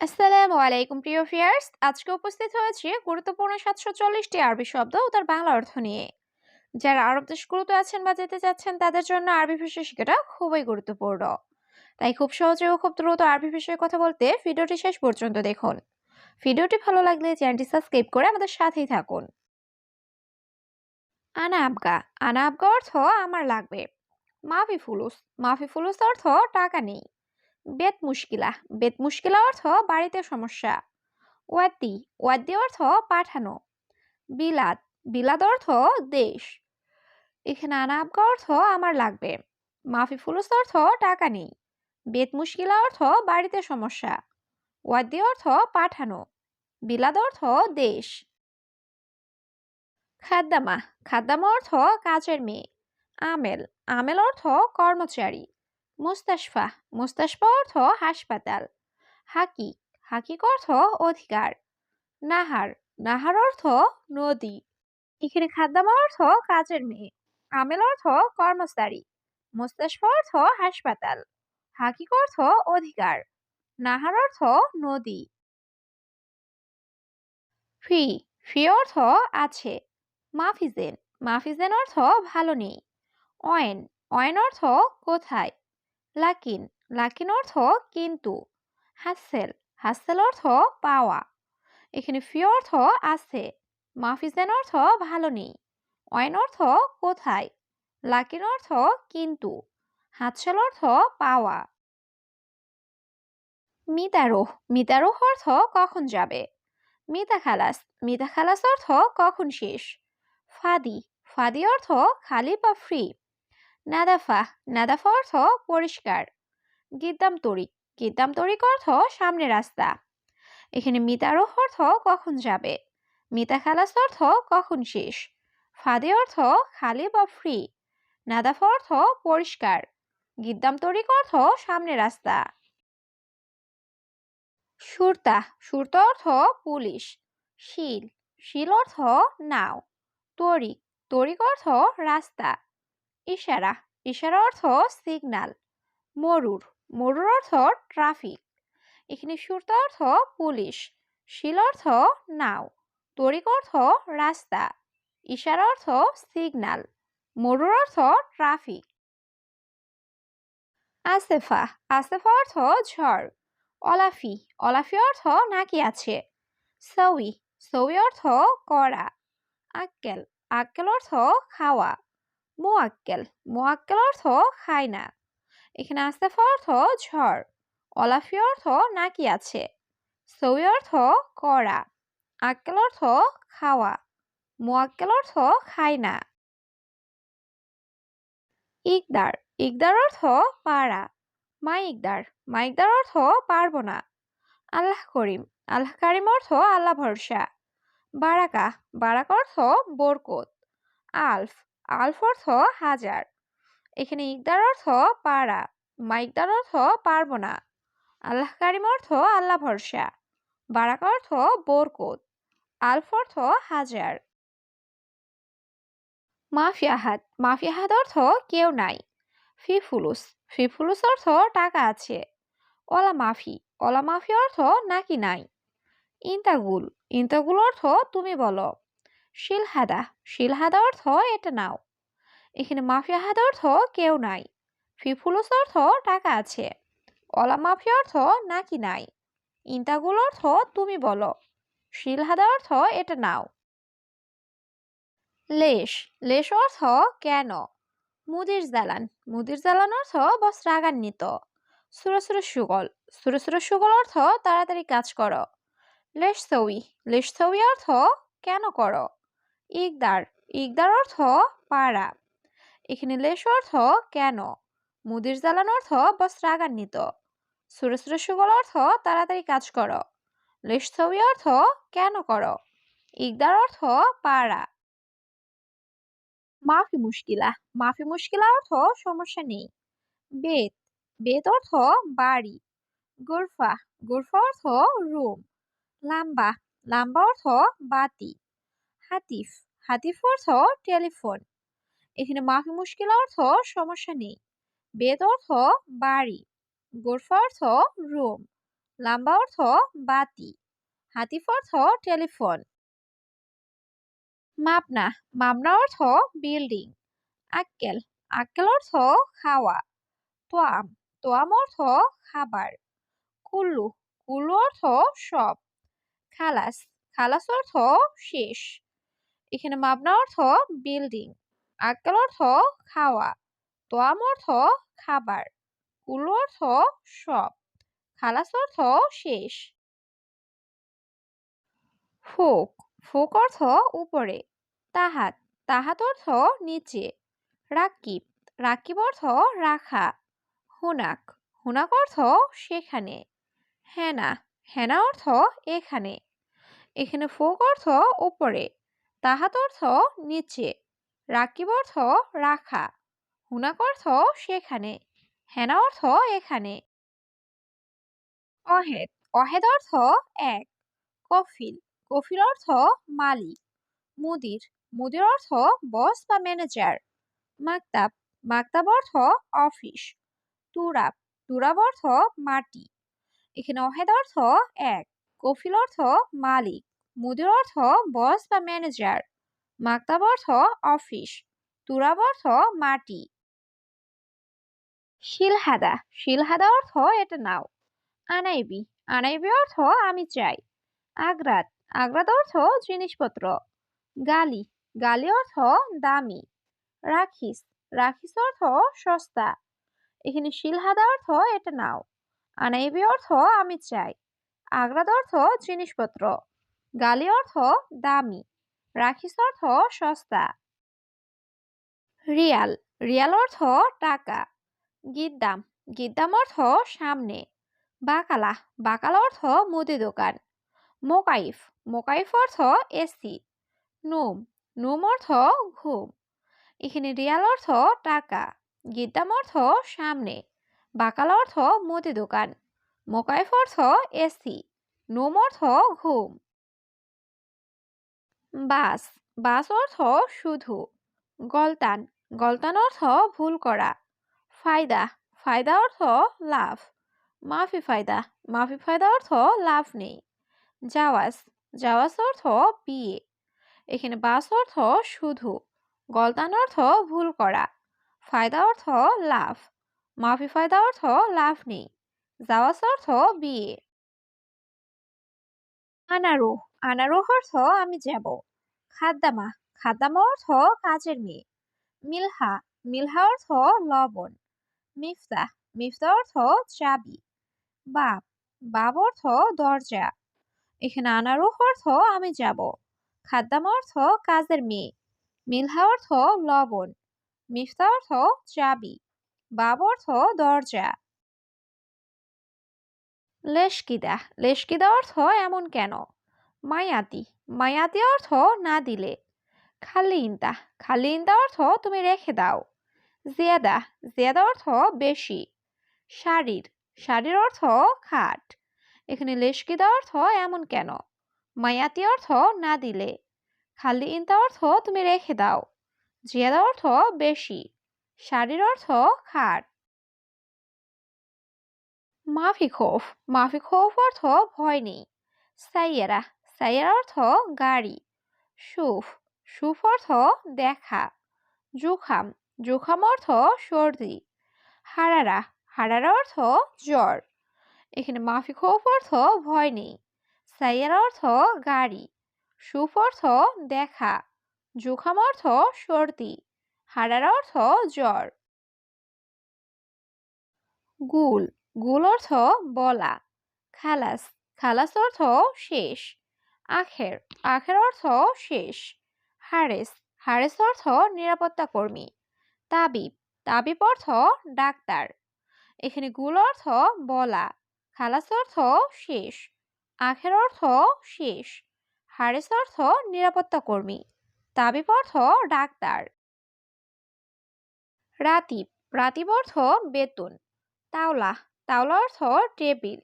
আসসালামু আলাইকুম, প্রিয় ফিয়ার্স আজকে উপস্থিত হয়েছি গুরুত্বপূর্ণ সাতশো চল্লিশটি আরবি শব্দ ও তার বাংলা অর্থ নিয়ে। যারা আরব দেশগুলোতে আছেন বা যেতে চাচ্ছেন, তাদের জন্য আরবি ভাষা শেখাটা খুবই গুরুত্বপূর্ণ। তাই খুব সহজে ও খুব দ্রুত আরবি ভাষায় কথা বলতে ভিডিওটি শেষ পর্যন্ত দেখুন। ভিডিওটি ভালো লাগলে চ্যানেলটি সাবস্ক্রাইব করে আমাদের সাথেই থাকুন। আনা আবগা। আনা আবগা অর্থ আমার লাগবে। মাফি ফুলুস। মাফি ফুলুস অর্থ টাকা নেই। বেত মুশকিলা। বেত মুশকিলা অর্থ বাড়িতে সমস্যা। ওয়াদ্দি। ওয়াদ্দি অর্থ পাঠানো। বিলাদ বিলাদ অর্থ দেশ। এখানে আনাবগা অর্থ আমার লাগবে। মাফি ফুলুস অর্থ টাকা নেই। বেত মুশকিলা অর্থ বাড়িতে সমস্যা। ওয়াদ্দি অর্থ পাঠানো। বিলাদ অর্থ দেশ। খাদ্দামা। খাদ্দামা অর্থ কাজের মেয়ে। আমেল। আমেল অর্থ কর্মচারী। মুস্তাশফা মুস্তাশফা অর্থ হাসপাতাল। হাকিক হাকিক অর্থ অধিকার। নাহার নাহার অর্থ নদী। এখানে খাদ্দামা অর্থ কাজের মেয়ে। আমেল অর্থ কর্মচারী। মুস্তাশফা অর্থ হাসপাতাল। হাকিক অর্থ অধিকার। নাহার অর্থ নদী। ফি ফি অর্থ আছে। মাফিজেন মাফিজেন অর্থ ভালো নেই। অয়েন অয়েন অর্থ কোথায়? লাকিন লাকিন অর্থ কিন্তু। হাসেল হাসেল অর্থ পাওয়া। এখানে ফি অর্থ আছে। মাফিজেন অর্থ ভালো নেই। অয়েন অর্থ কোথায়? লাকিন অর্থ কিন্তু। হাতসেল অর্থ পাওয়া। মিতারোহ মিতারোহ অর্থ কখন যাবে? মিতা খালাস মিতা খালাস অর্থ কখন শেষ? ফাদি ফাদি অর্থ খালি বা ফ্রি নাদাফা নাদাফা অর্থ পরিষ্কার। গিদ্দাম তরিক গিদ্দাম তরিক অর্থ সামনে রাস্তা। এখানে মিতারোহ অর্থ কখন যাবে? মিতা খালাস অর্থ কখন শেষ? ফাদে অর্থ খালি বা ফ্রি। নাদাফা অর্থ পরিষ্কার। গিদ্দাম তরিক অর্থ সামনে রাস্তা। সুরতা সুরতা অর্থ পুলিশ। শিল শিল অর্থ নাও। তরিক তরিক অর্থ রাস্তা। ইশারা। ইশারা অর্থ সিগনাল মরুর। মরুর অর্থ ট্রাফিক এখানে সুরতা অর্থ পুলিশ শিল অর্থ নাও। তরিক অর্থ রাস্তা। ইশারা অর্থ সিগনাল মরুর অর্থ ট্রাফিক আসেফা। আসেফা অর্থ ঝড়। অলাফি। অলাফি অর্থ নাকি আছে? সউই সউই অর্থ করা আক্কেল। আক্কেল অর্থ খাওয়া। মোয়াক্কেল। মোয়াক্কেল অর্থ খায় না। এখানে আসতেফা অর্থ ঝড়। অলাফি অর্থ নাকি আছে। সৌই অর্থ করা আক্কেল অর্থ খাওয়া। মোয়াক্কেল অর্থ খায় না। ইকদার। ইকদার অর্থ পারা মাইকদার মাইকদার অর্থ পারব না। আল্লাহ করিম। আল্লাহ কারিম অর্থ আল্লাহ ভরসা। বারাকা বারাক অর্থ বরকত। আলফ। আলফ অর্থ হাজার। এখানে ইকদার অর্থ পারা মাইকদার অর্থ পারব না। আল্লাহ কারিম অর্থ আল্লাহ ভরসা। বারাক অর্থ বরকত। আলফ অর্থ হাজার। মাফিয়াহাত মাফিয়াহাত অর্থ কেউ নাই। ফিফুলুস ফিফুলুস অর্থ টাকা আছে। ওলা মাফি। ওলা মাফি অর্থ নাকি নাই। ইন্তাগুল। ইন্তাগুল অর্থ তুমি বলো। শিলহাদা শিলহাদা অর্থ এটা নাও। এখানে মাফিয়া হাদা অর্থ কেউ নাই। ফিফুলুস অর্থ টাকা আছে। অলা মাফিয়া অর্থ নাকি নাই। ইন্তাগুল অর্থ তুমি বলো। শিলহাদা অর্থ এটা নাও। লেশ লেশ অর্থ কেন? মুদির জালান মুদির জালান অর্থ বস বস্ত্রাগান্বিত সুরসুর সুগল সুরসুর সুগল অর্থ তাড়াতাড়ি কাজ করো। লেশ সৌই লেশ সৌই অর্থ কেন করো? ইকদার ইকদার অর্থ পাড়া। এখানে লেশ অর্থ কেন? মুদির জ্বালান অর্থ বস্ত্রাগান্বিত। সুরসুর সুগল অর্থ তাড়াতাড়ি কাজ করো। লেশ ছবি অর্থ কেন করো? ইকদার অর্থ পাড়া। মাফি মুশকিলা। মাফি মুশকিলা অর্থ সমস্যা নেই। বেত। বেত অর্থ বাড়ি। গুরফা। গুরফা অর্থ রুম। লাম্বা। লাম্বা অর্থ বাতি। হাতিফ হাতিফ অর্থ টেলিফোন। এখানে মাফি মুশকিল অর্থ সমস্যা নেই। বেদ অর্থ বাড়ি। গোরফা অর্থ রুম। লাম্বা অর্থ বাতি। হাতিফ অর্থ টেলিফোন। মাপনা। মাপনা অর্থ বিল্ডিং। আক্কেল। আক্কেল অর্থ খাওয়া। তোয়াম। তোয়াম অর্থ খাবার। কুল্লু। কুল্লু অর্থ সব। খালাস। খালাস অর্থ শেষ। এখানে মাবনা অর্থ বিল্ডিং আক্কেল অর্থ খাওয়া তোয়াম অর্থ খাবার কুল্লু অর্থ সব খালাস অর্থ শেষ। ফোক ফোক অর্থ উপরে, তাহাত তাহাত অর্থ নিচে, রাকিব রাকিব অর্থ রাখা, হুনাক হুনাক অর্থ সেখানে, হেনা হেনা অর্থ এখানে এখানে ফোক অর্থ উপরে। তাহাত অর্থ নিচে রাকিব অর্থ রাখা, হুনাক অর্থ সেখানে, হেনা অর্থ এখানে। অহেদ অহেদ অর্থ এক, কফিল কফিল অর্থ মালিক, মুদির মুদির অর্থ বস বা ম্যানেজার, মাকতাব মাকতাব অর্থ অফিস, তুরাব তুরাব অর্থ মাটি, এখানে অহেদ অর্থ এক, কফিল অর্থ মালিক মুদির অর্থ বস বা ম্যানেজার মাকতাব অর্থ অফিস তুরাব অর্থ মাটি। শিলহাদা শিলহাদা অর্থ এটা নাও। আনাইবি আনাইবি অর্থ আমি চাই। আগ্রাত আগ্রাত অর্থ জিনিসপত্র। গালি গালি অর্থ দামি। রাখিস রাখিস অর্থ সস্তা। এখানে শিলহাদা অর্থ এটা নাও। আনাইবি অর্থ আমি চাই। আগ্রাত অর্থ জিনিসপত্র। গালি অর্থ দামি। রাখিস অর্থ সস্তা। রিয়াল। রিয়াল অর্থ টাকা। গিদ্দাম গিদ্দাম অর্থ সামনে। বাকালা। বাকালা অর্থ মুদি দোকান। মোকাইফ। মোকাইফ অর্থ এসি। নুম। নুম অর্থ ঘুম। এখানে রিয়াল অর্থ টাকা। গিদ্দাম অর্থ সামনে। বাকালা অর্থ মুদি দোকান। মোকাইফ অর্থ এসি। নুম অর্থ ঘুম। বাস বাস অর্থ শুধু। গলতান গলতান অর্থ ভুল করা। ফায়দা ফায়দা অর্থ লাভ। মাফি ফায়দা মাফি ফায়দা অর্থ লাভ নেই। জাওয়াজ জাওয়াজ অর্থ বিয়ে। এখানে বাস অর্থ শুধু, গলতান অর্থ ভুল করা। ফায়দা অর্থ লাভ। মাফি ফায়দা অর্থ লাভ নেই। জাওয়াজ অর্থ বিয়ে। আনারু আনারু অর্থ আমি যাব। খাদ্দামা খাদ্দামা অর্থ কাজের মেয়ে। মিলহা মিলহা অর্থ লবণ। মিফতা মিফতা অর্থ চাবি। বাপ বাব অর্থ দরজা। এখানে আনারুহ অর্থ আমি যাব। খাদ্দাম অর্থ কাজের মেয়ে। মিলহা অর্থ লবণ। মিফতা অর্থ চাবি। বাব অর্থ দরজা। লেশকিদা লেশকিদা অর্থ এমন কেন? মায়াতি। মায়াতি অর্থ না দিলে। খালি ইন্তা খালি ইন্তা অর্থ তুমি রেখে দাও। জিয়াদা। জিয়াদা অর্থ বেশি। শাড়ির। শাড়ির অর্থ খাট। এখানে লেশকিদা অর্থ এমন কেন? মায়াতি অর্থ না দিলে। খালি ইন্তা অর্থ তুমি রেখে দাও। জিয়াদা অর্থ বেশি। শাড়ির অর্থ খাট। মাফি খোফ মাফি খোফ অর্থ ভয় নেই। সাইয়েরা। সাইয়েরা অর্থ গাড়ি। সুফ সুফ অর্থ দেখা। জুখাম জুখাম অর্থ সর্দি। হারারা হারারা অর্থ জ্বর। এখানে মাফি খৌফ অর্থ ভয় নেই। সাইয়ার অর্থ গাড়ি। সুফ অর্থ দেখা। জুখাম অর্থ সর্দি। হারারা অর্থ জ্বর। গুল গুল অর্থ বলা। খালাস খালাস অর্থ শেষ। আখের আখের অর্থ শেষ। হারেস হারেস অর্থ নিরাপত্তা কর্মী। তাবিব তাবিব অর্থ ডাক্তার। এখানে গুল অর্থ বলা, খালাস অর্থ শেষ। আখের অর্থ শেষ। হারেস অর্থ নিরাপত্তা কর্মী। তাবিব অর্থ ডাক্তার। রাতিব রাতিব অর্থ বেতন। তাওলা তাওলা অর্থ টেবিল।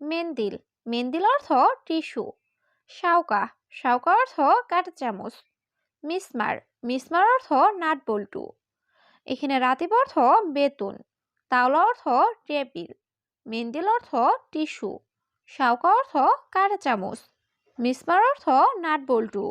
মেন্দিল মেন্দিল অর্থ টিস্যু। শাউকা শাউকা অর্থ কাঠ চামচ। মিসমার। মিসমার অর্থ নাট বল্টু। এখানে রাতিব অর্থ বেতন। তাওলা অর্থ টেবিল। মেন্দিল অর্থ টিস্যু। শাউকা অর্থ কাঁটা চামচ। মিসমার অর্থ নাট বল্টু।